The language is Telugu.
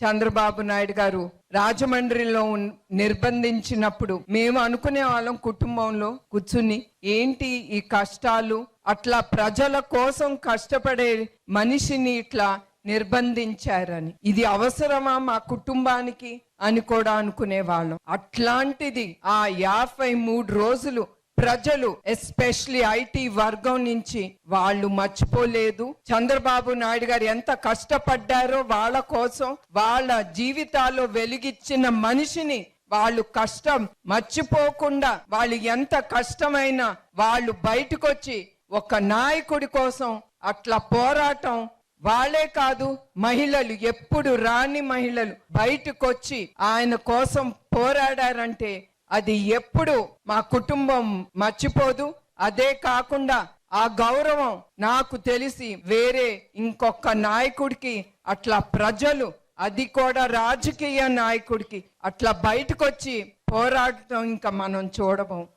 చంద్రబాబు నాయుడు గారు రాజమండ్రిలో ఉన్- నిర్బంధించినప్పుడు మేము అనుకునే వాళ్ళం కుటుంబంలో కూర్చుని ఏంటి ఈ కష్టాలు? అట్లా ప్రజల కోసం కష్టపడే మనిషిని ఇట్లా నిర్బంధించారని. ఇది అవసరమా మా కుటుంబానికి? అని కూడా అనుకునేవాళ్ళం అట్లాంటిది ఆ యాభై మూడు రోజులు ప్రజలు ఎస్పెషలీ ఐటీ వర్గం నుంచి వాళ్ళు మర్చిపోలేదు. చంద్రబాబు నాయుడు గారు ఎంత కష్టపడ్డారో వాళ్ళ కోసం వాళ్ళ జీవితాల్లో వెలిగిచ్చిన మనిషిని వాళ్ళు కష్టం మర్చిపోకుండా వాళ్ళు ఎంత కష్టమైనా వాళ్ళు బయటకొచ్చి ఒక నాయకుడి కోసం అట్లా పోరాటం వాళ్ళే కాదు మహిళలు ఎప్పుడు రాని మహిళలు బయటకొచ్చి ఆయన కోసం పోరాడారంటే అది ఎప్పుడు మా కుటుంబం మర్చిపోదు. అదే కాకుండా ఆ గౌరవం నాకు తెలిసి వేరే ఇంకొక నాయకుడికి అట్లా ప్రజలు అది కూడా రాజకీయ నాయకుడికి అట్లా బయటకొచ్చి పోరాడటం ఇంకా మనం చూడము.